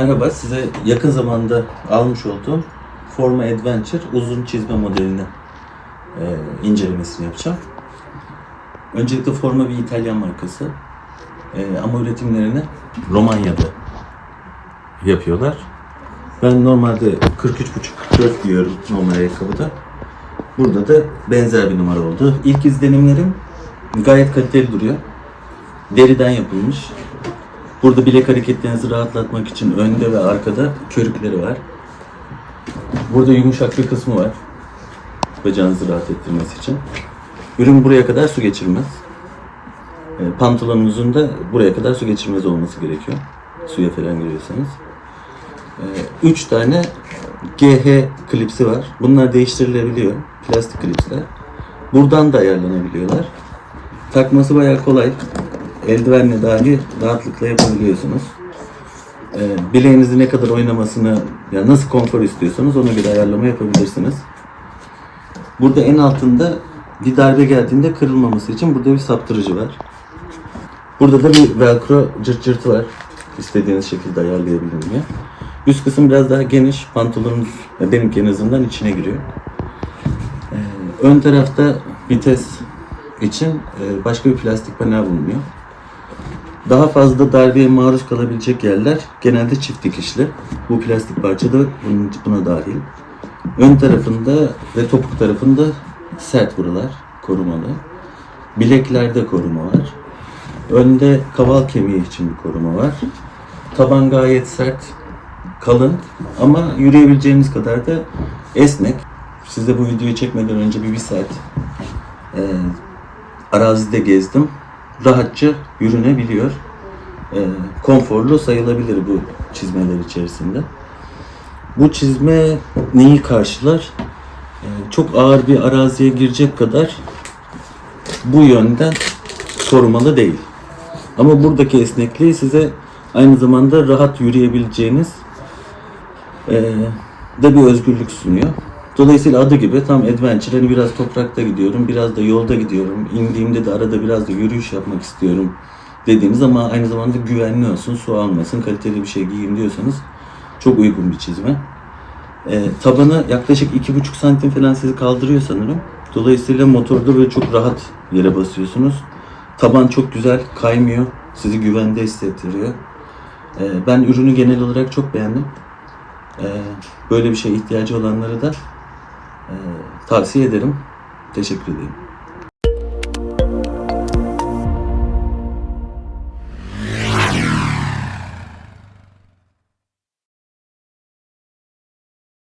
Merhaba, size yakın zamanda almış olduğum Forma Adventure uzun çizme modelini e, incelemesini yapacağım. Öncelikle Forma bir İtalyan markası E, ama üretimlerini Romanya'da yapıyorlar. Ben normalde 43.5-44 giyiyorum normal ayakkabıda. Burada da benzer bir numara oldu. İlk izlenimlerim gayet kaliteli duruyor. Deriden yapılmış. Burada bilek hareketlerinizi rahatlatmak için önde ve arkada körükleri var. Burada yumuşak bir kısmı var. Bacağınızı rahat ettirmesi için. Ürün buraya kadar su geçirmez. E, Pantolonunuzun da buraya kadar su geçirmez olması gerekiyor. Suya falan giriyorsanız. 3 tane GH klipsi var. Bunlar değiştirilebiliyor. Plastik klipsler. Buradan da ayarlanabiliyorlar. Takması bayağı kolay. Eldivenle dahi rahatlıkla yapabiliyorsunuz. Ee, bileğinizi ne kadar oynamasını, ya nasıl konfor istiyorsanız ona göre ayarlama yapabilirsiniz. Burada en altında bir darbe geldiğinde kırılmaması için burada bir saptırıcı var. Burada da bir velcro cırt cırtı var. İstediğiniz şekilde ayarlayabilirim diye. Üst kısım biraz daha geniş. Pantolonunuz ya benimki en azından içine giriyor. Ee, ön tarafta vites için e, başka bir plastik panel bulunuyor. Daha fazla darbeye maruz kalabilecek yerler genelde çift dikişli. Bu plastik parça da bunun, buna dahil. Ön tarafında ve topuk tarafında sert buralar korumalı. Bileklerde koruma var. Önde kaval kemiği için bir koruma var. Taban gayet sert, kalın ama yürüyebileceğiniz kadar da esnek. Size bu videoyu çekmeden önce bir bir saat e, arazide gezdim. Rahatça yürünebiliyor. E, konforlu sayılabilir bu çizmeler içerisinde. Bu çizme neyi karşılar? E, çok ağır bir araziye girecek kadar bu yönden korumalı değil. Ama buradaki esnekliği size aynı zamanda rahat yürüyebileceğiniz eee da bir özgürlük sunuyor. Dolayısıyla adı gibi tam adventure hani biraz toprakta gidiyorum, biraz da yolda gidiyorum. İndiğimde de arada biraz da yürüyüş yapmak istiyorum dediğiniz ama aynı zamanda güvenli olsun, su almasın, kaliteli bir şey giyeyim diyorsanız çok uygun bir çizme. Eee tabanı yaklaşık iki buçuk santim falan sizi kaldırıyor sanırım. Dolayısıyla motorda böyle çok rahat yere basıyorsunuz. Taban çok güzel, kaymıyor. Sizi güvende hissettiriyor. Ee, ben ürünü genel olarak çok beğendim. Ee, böyle bir şeye ihtiyacı olanlara da e, tavsiye ederim. Teşekkür ederim.